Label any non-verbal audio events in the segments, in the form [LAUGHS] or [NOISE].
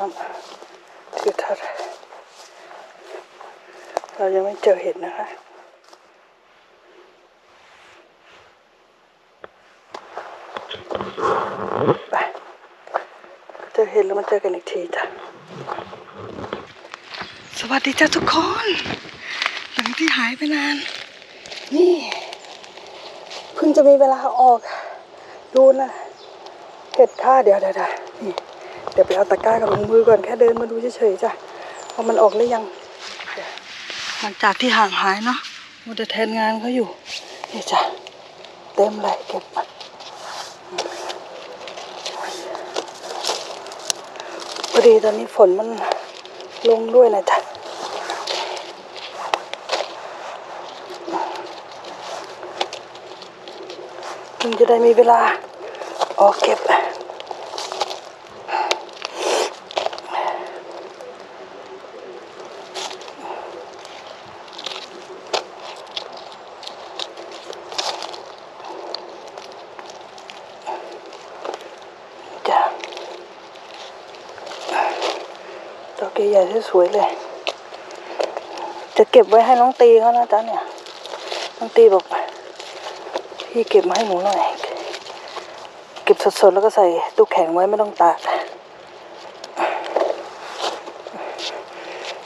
น้ำคือทัดเรายังไม่เจอเห็ดนะคะไปเจอเห็ดแล้วมาเจอกันอีกทีจ้ะสวัสดีจ้าทุกคน หลังที่หายไปนาน นี่เพิ่งจะมีเวลาออก ดูนะเห็ดค่าเดี๋ยวเดี๋ยวเดี๋ยวนี่ เดี๋ยวไปเอาตะกร้ากับลงมือก่อนแค่เดินมาดูเฉยๆจ้ะว่ามันออกหรือยัง หลังจากที่ห่างหายเนาะมันจะแทนงานเขาอยู่นี่จ้ะเต็มเลยเก็บมาพอดีตอนนี้ฝนมันลงด้วยนะจ๊ะถึงจะได้มีเวลาออกเก็บ จ้ะดอกใหญ่ๆสวยๆเลย จะเก็บไว้ให้น้องตีเขานะจ๊ะเนี่ย น้องตีบอกพี่เก็บมาให้หนูหน่อย เก็บสดๆแล้วก็ใส่ตู้แข็งไว้ไม่ต้องตาก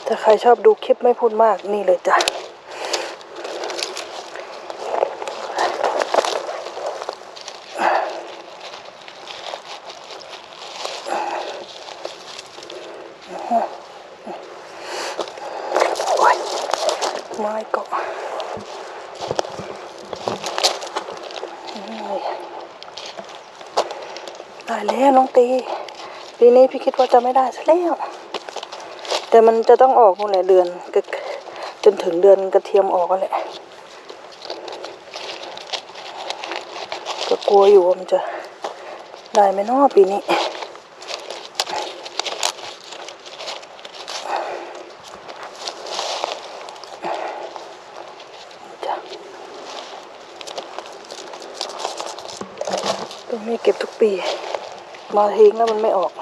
ถ้าใครชอบดูคลิปไม่พูดมากนี่เลยจ้ะ โอ้ยไม้เกาะนี่ได้แล้วน้องตี ปีนี้ พี่คิดว่าจะไม่ได้ซะแล้วแต่มันจะต้องออกนู่นแหละเดือนก็จนถึงเดือนกระเทียมออกก็แหละก็กลัวอยู่ว่ามันจะได้ไหมนาะปีนี้จ้ะตรงนี้เก็บทุกปี มาทิ้งแล้วมันไม่ออก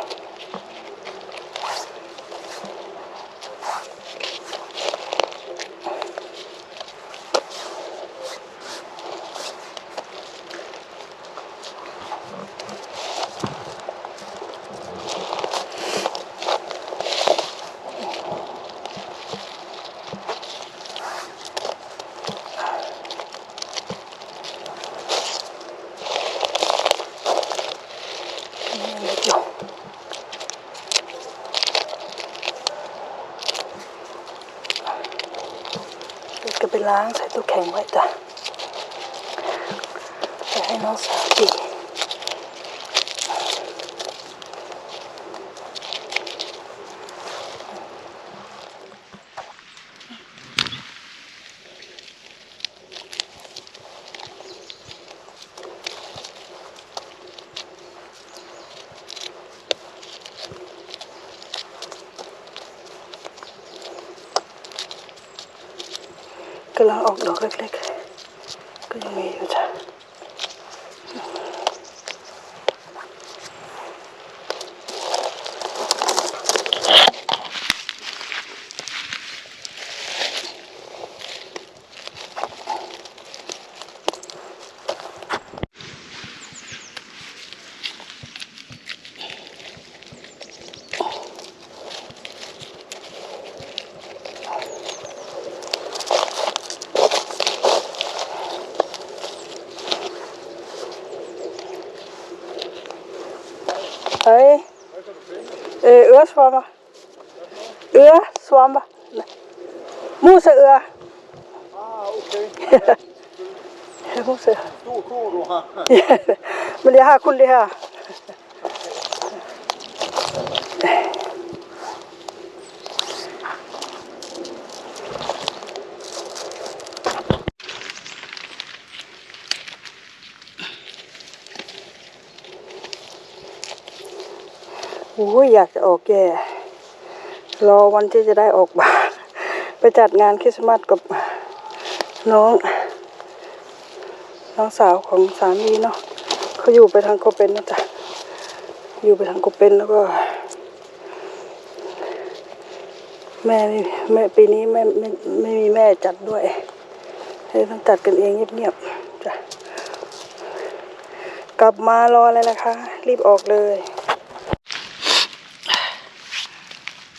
ยังเล็กอยู่ เดี๋ยวก็ไปล้างใส่ตู้แข็งไว้จ้ะจะให้น้องสาวกิน กำลังออก Øh, øresvammer. Øresvammer. Museør. Ah, okay. [LAUGHS] Museør. Stor ko du har. [LAUGHS] Ja, men jeg har kun det her. อยอยากจะออกแก่รอวันที่จะได้ออกบ้านไปจัดงานคริสต์มาสกับน้อง น้องสาวของสามีเนาะเขาอยู่ไปทางโคเปนนะจ๊ะอยู่ไปทางโคเปนแล้วก็ แม่ไม่แม่ปีนี้แม่ไม่ไม่มีแม่จัดด้วยเลยต้องจัดกันเองเงียบๆจ้ะกลับมารออะไรล่ะคะ รีบออกเลย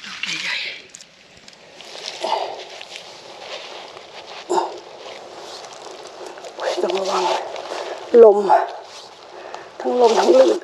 ดอกใหญ่ๆโอ้ยต้องระวัง ลม ทั้งลมทั้งลื่น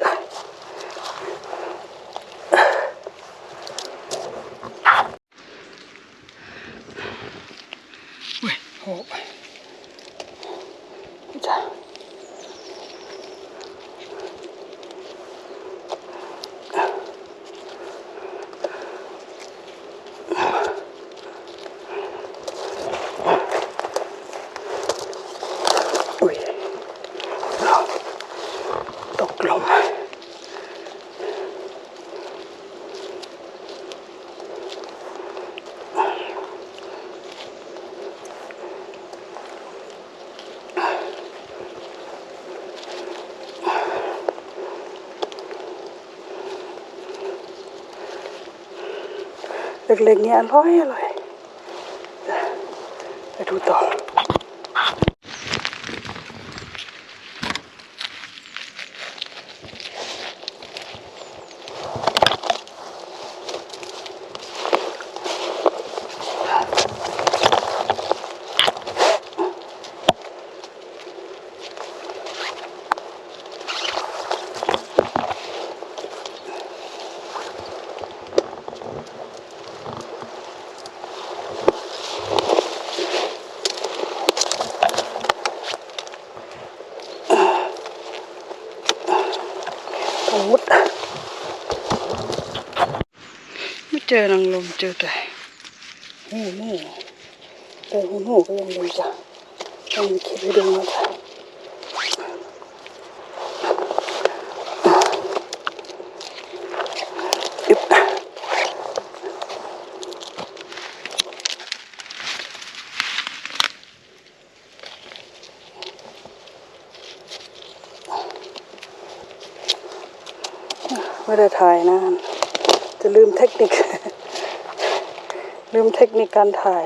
เล็กๆเนี่ยอร่อยอร่อยไปดูต่อ ต้องมุดไม่เจอนางลม เจอแต่หูหนูแต่หูหนูก็ยังดีจ้ะต้องมีคลิปให้ดูนะจ๊ะไม่ได้ถ่ายนะ จะลืมเทคนิค ลืมเทคนิคการถ่าย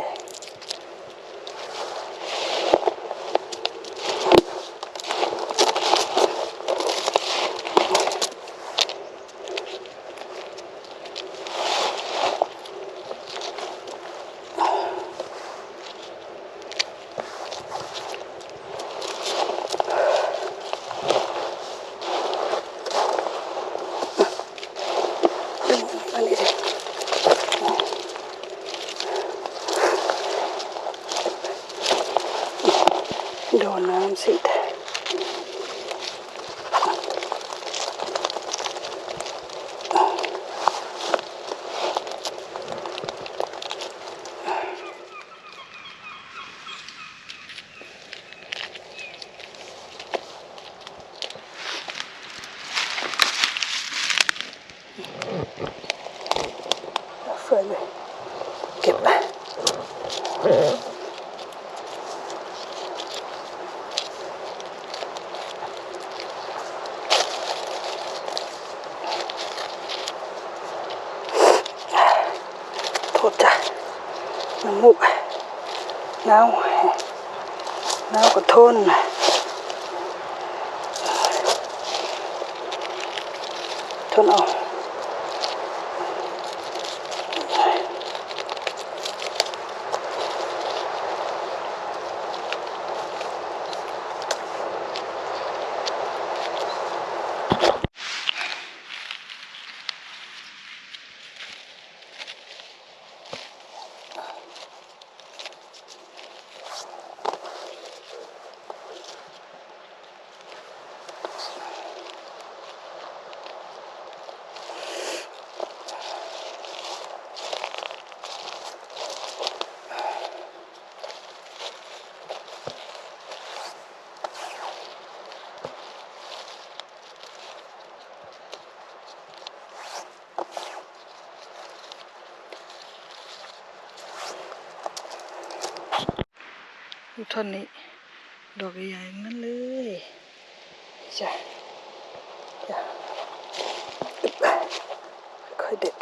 ดึงอันนี้ดิโดนน้ำสิแทนเฟื่อยเลยเก็บไปโทษจ้ะน้ำมูกหนาวหนาวก็ทน ทน ท่อนนี้ ดอกใหญ่ๆงนั้นเลยจ้ะจ้ะอึ๊บค่อยเด็ด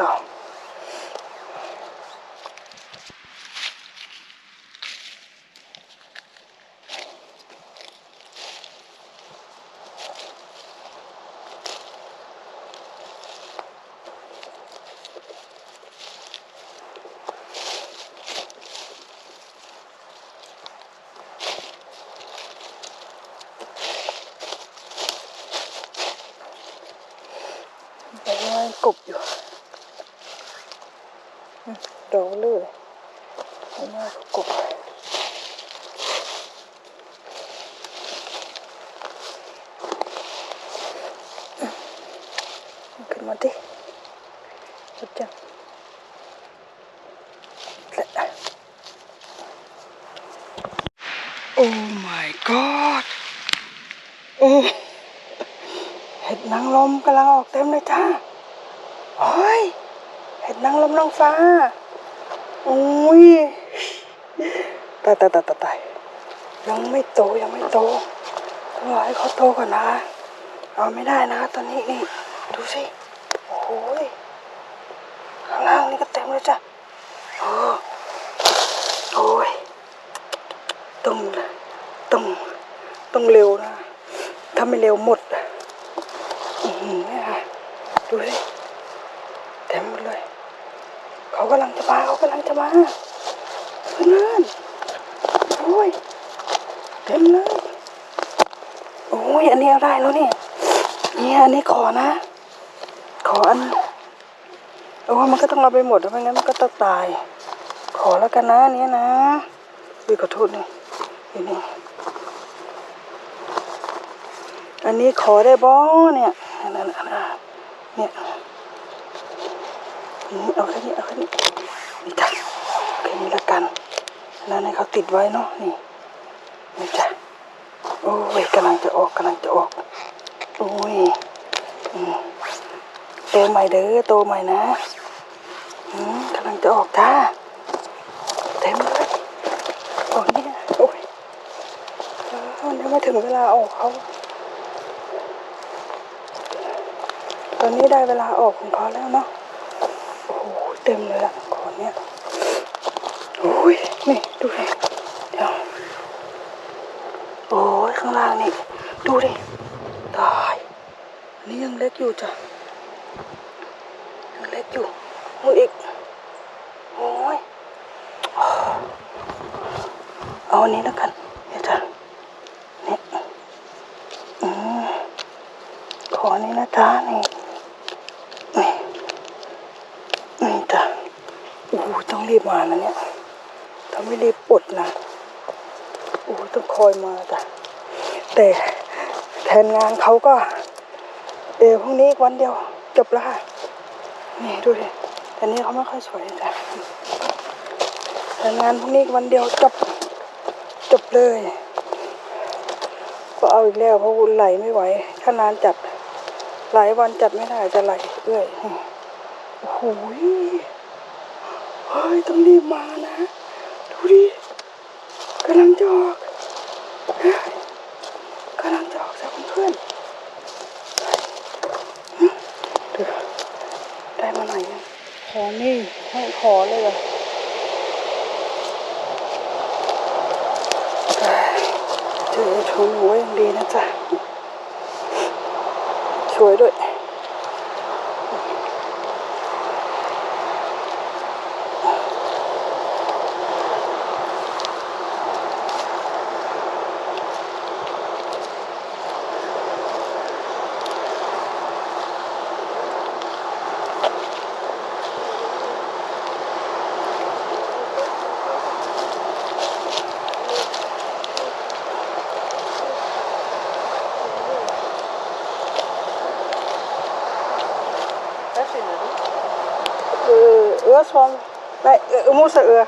ต่อ ไปว่ายกบอยู่อืมดอกเลื่อยไปว่ายกบอืมขึ้นมาดิร ถจังโอ้ my god โอ้เห็ดนางลมกำลังออกเต็มเลยจ้า เฮ้ย เห็ดนางลมนางฟ้า อุ้ยตายตายตายตายตายยังไม่โตยังไม่โตต้องรอให้เขาโตก่อนนะ เอาไม่ได้นะตอนนี้นี่ดูสิ โอ้ยข้างล่างนี่ก็เต็มเลยจ้ะโอ้โอ้ยต้องต้องต้องเร็วนะ ถ้าไม่เร็วหมดอือหือเนี่ยค่ะดูสิเต็มหมดเลย เขา กำลังจะมาเขากำลังจะมาเพื่อนโอ้ยเต็มเลยโอ้ยอันนี้เอาได้แล้วนี่เนี่ยอันนี้ขอนะ ขออันโอ้ยมันก็ต้องเอาไปหมดไม่งั้นมันก็ต้องตาย ขอแล้วกันนะเนี้ยนะอุ้ยขอโทษนี่นี่นี่อันนี้ขอได้บ่เนี่ยนั่นๆๆเนี่ย เอาแค่นี้เอาแค่นี้นี่จ้ะแค่นี้ละกันนั่นให้เขาติดไว้เนาะนี่นี่จ้ะโอ้ยกำลังจะออกกำลังจะออกโอ้ยอืมโตใหม่เด้อโตใหม่นะอืมกำลังจะออกจ้าเต็มเลยโอ้ยเนี่ยโอ้ยเออมันยังไม่ถึงเวลาออกเขาตอนนี้ได้เวลาออกของเขาแล้วเนาะ เต็มเลยละขอนเนี้ยโอ้ยนี่ดูดิเดี๋ยวโอ้ยข้างล่างนี่ ดูดิตายอันนี้ยังเล็กอยู่จ้ะยังเล็กอยู่มืออีกโอ้ยเอาอันนี้แล้วกันเดี๋ยวจ้ะนี่อืมขอนนี้นะจ๊ะนี่นี่นี่จ้ะโอ้โหต้อง รีบมานะเนี่ยถ้าไม่รีบปลดนะโอ้ต้องคอยมาจ้ะแต่แทนงานเขาก็เดี๋ยวพรุ่งนี้อีกวันเดียวจบแล้วค่ะนี่ดูดิแต่นี่เขาไม่ค่อยสวยจ้ะแทนงานพรุ่งนี้วันเดียวจบจบเลย ก็เอาอีกแล้วเพราะไหลไม่ไหว ถ้านานจัดหลายวันจัดไม่ได้จะไหลเอื้อยโอ้โห ฮ้ยต้องรีบมานะ ดูดิกำลังจะออกกำลังจะออกจากเพื่อนเดได้มาหน่อยขอนี่ให้ขอเลยอเอ้ยเจอชมหัวยังดีนะจ๊ะสวยด้วย không? Đấy ừ, mua sợ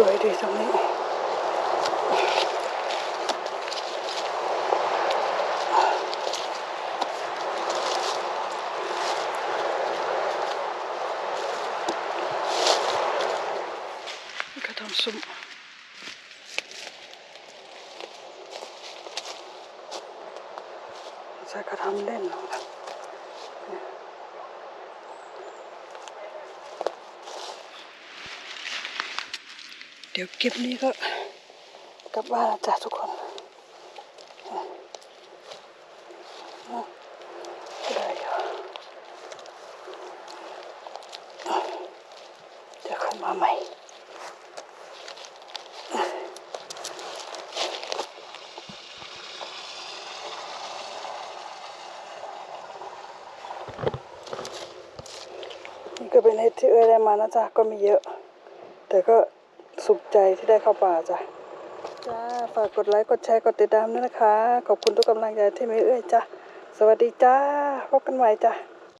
สวยดีตรงนี้ ก็ทำซุ้มใส่กระทำเล่นเนาะเดี๋ยวคลิปนี้ก็กลับบ้านแล้วจ้ะทุกคนเดี๋ยวค่อยมาใหม่ก็เป็นเห็ดที่เอ้ยได้มานะจ๊ะก็ไม่เยอะ แต่ก็ สุขใจที่ได้เข้าป่าจ้ะจ้าฝากกดไลค์กดแชร์กดติดตามด้วยนะคะ ขอบคุณทุกกำลังใจที่มีเอ้ยจ้ะสวัสดีจ้าพบกันใหม่จ้ะ